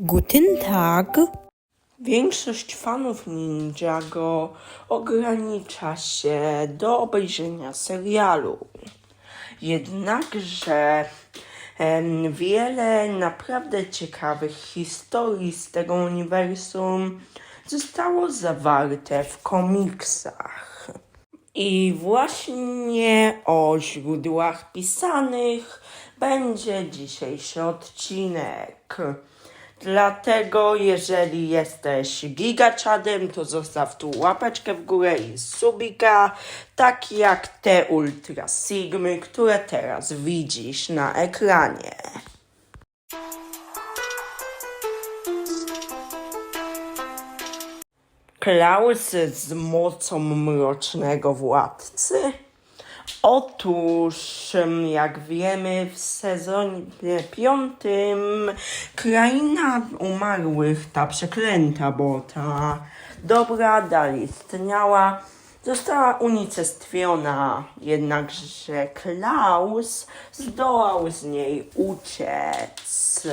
Guten Tag. Większość fanów Ninjago ogranicza się do obejrzenia serialu. Jednakże em, wiele naprawdę ciekawych historii z tego uniwersum zostało zawarte w komiksach. I właśnie o źródłach pisanych będzie dzisiejszy odcinek. Dlatego, jeżeli jesteś gigaczadem, to zostaw tu łapeczkę w górę i subika, tak jak te Ultra Sigmy, które teraz widzisz na ekranie. Klaus z mocą mrocznego władcy? Otóż, jak wiemy, w sezonie piątym kraina umarłych, ta przeklęta, bo ta dobra dalej istniała, została unicestwiona. Jednakże Klaus zdołał z niej uciec.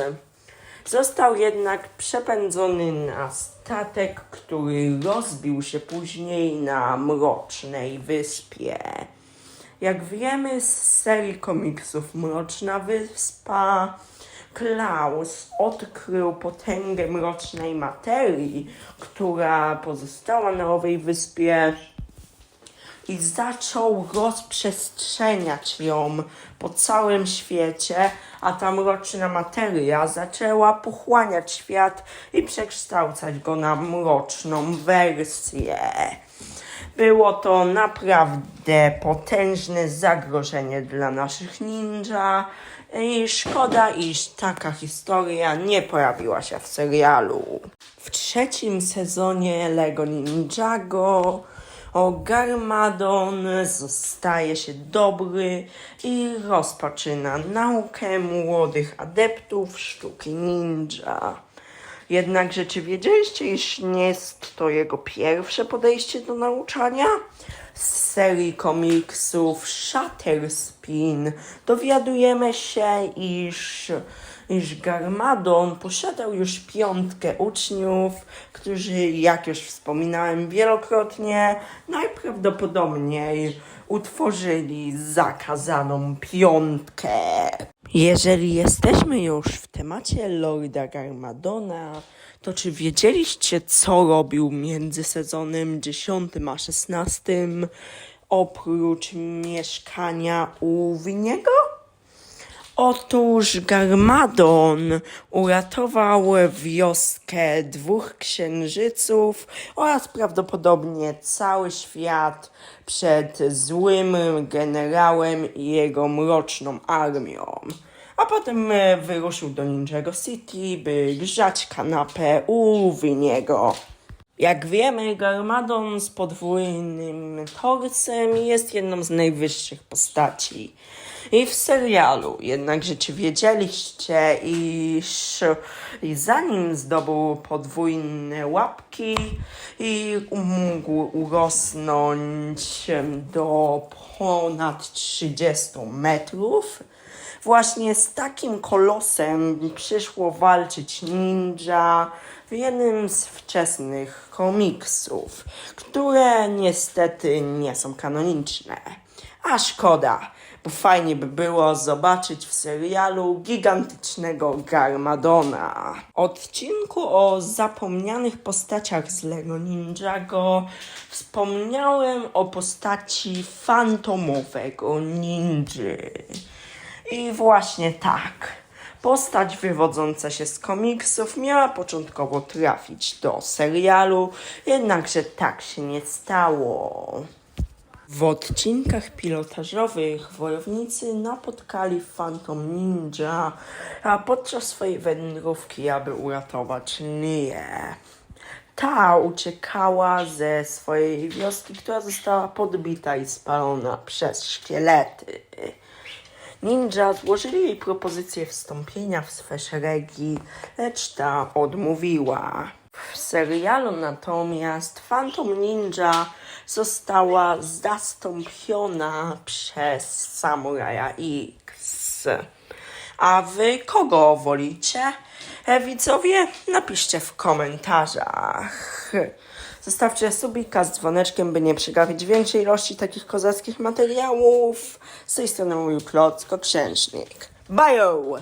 Został jednak przepędzony na statek, który rozbił się później na Mrocznej Wyspie. Jak wiemy z serii komiksów Mroczna Wyspa, Klaus odkrył potęgę mrocznej materii, która pozostała na owej wyspie i zaczął rozprzestrzeniać ją po całym świecie, a ta mroczna materia zaczęła pochłaniać świat i przekształcać go na mroczną wersję. Było to naprawdę potężne zagrożenie dla naszych ninja i szkoda, iż taka historia nie pojawiła się w serialu. W trzecim sezonie Lego Ninjago Garmadon zostaje się dobry i rozpoczyna naukę młodych adeptów sztuki ninja. Jednakże czy wiedzieliście, iż nie jest to jego pierwsze podejście do nauczania? Z serii komiksów Shatterspin dowiadujemy się, iż, iż Garmadon posiadał już piątkę uczniów, którzy, jak już wspominałem wielokrotnie, najprawdopodobniej utworzyli zakazaną piątkę. Jeżeli jesteśmy już w temacie Lorda Garmadona, to czy wiedzieliście, co robił między sezonem 10 a 16, oprócz mieszkania u Winiego? Otóż Garmadon uratował wioskę dwóch księżyców oraz prawdopodobnie cały świat przed złym generałem i jego mroczną armią. A potem e, wyruszył do Ninjago City, by grzać kanapę u Winiego. Jak wiemy, Garmadon z podwójnym torsem jest jedną z najwyższych postaci. I w serialu, jednakże czy wiedzieliście, iż zanim zdobył podwójne łapki i mógł urosnąć do ponad 30 metrów, Właśnie z takim kolosem przyszło walczyć ninja w jednym z wczesnych komiksów, które niestety nie są kanoniczne. A szkoda, bo fajnie by było zobaczyć w serialu gigantycznego Garmadona. Odcinku o zapomnianych postaciach z Lego Ninjago wspomniałem o postaci fantomowego ninży. I właśnie tak. Postać wywodząca się z komiksów miała początkowo trafić do serialu, jednakże tak się nie stało. W odcinkach pilotażowych wojownicy napotkali Phantom Ninja, a podczas swojej wędrówki, aby uratować Nię. Ta uciekała ze swojej wioski, która została podbita i spalona przez szkielety. Ninja złożyli jej propozycję wstąpienia w swe szeregi, lecz ta odmówiła. W serialu natomiast Phantom Ninja została zastąpiona przez Samuraja X. A wy kogo wolicie? E, widzowie, napiszcie w komentarzach. Zostawcie subika z dzwoneczkiem, by nie przegapić większej ilości takich kozackich materiałów. Z tej strony mówił Klocko Księżnik. Bye!